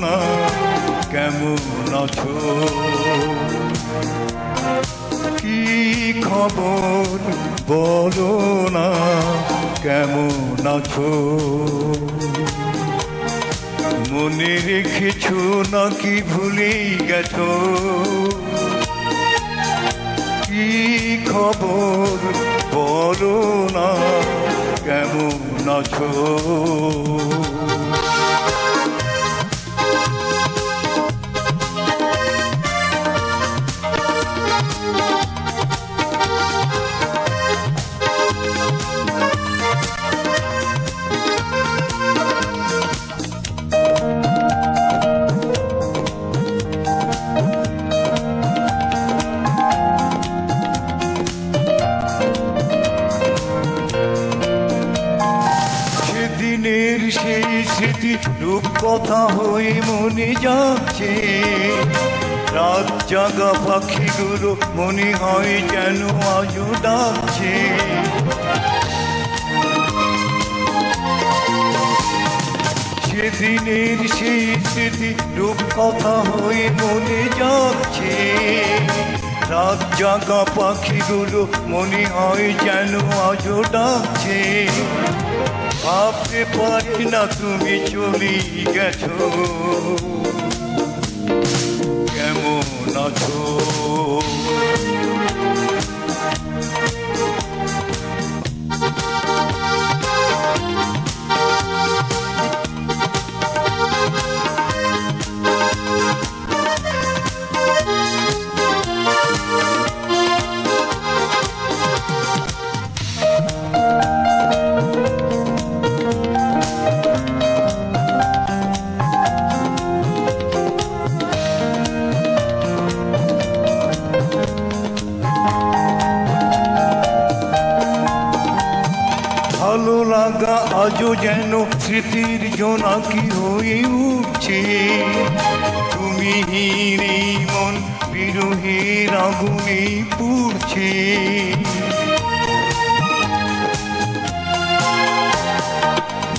না, কেমন আছো? কি খবর বলো না, কেমন আছো? মনে রেখেছো নাকি ভুলে গেছো? কি খবর বলো না, কেমন আছো? সেদিনের সেই স্মৃতি রূপ কথা হয়ে মনে যাচ্ছে। রাত জাগা পাখিগুলো মনে হয় যেন আজও ডাকছে। সেদিনের সেই স্মৃতি রূপ কথা হয়ে মনে যাচ্ছে। রাত জাগা পাখিগুলো মনে হয় যেন আজও ডাকছে। ভাবতে পারি না তুমি চলে গেছো। লাগা আজও যেন স্মৃতির জোনাকি হয়ে উঠছে তুমি হিরে মন বিরোহের আগুনে পুড়ছে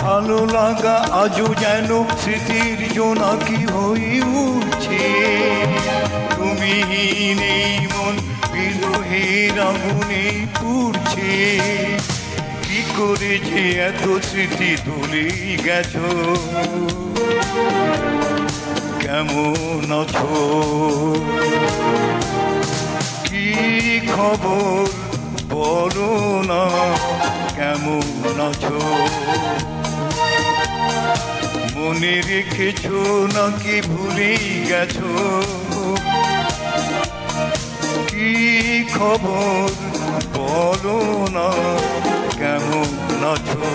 ভালো লাগা আজও যেন স্মৃতির জোনাকি হয়ে উঠছে তুমি নেই মন বিরোহের আগুনে পুড়ছে করে যে এত স্মৃতি তুলে গেছ? কেমন আছো? কি খবর? বলো না, কেমন আছো? মনে রেখেছো নাকি ভুলেই গেছো? কি খবর? বলো না। আছো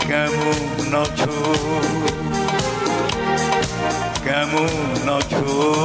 কেমন আছো কেমন আছো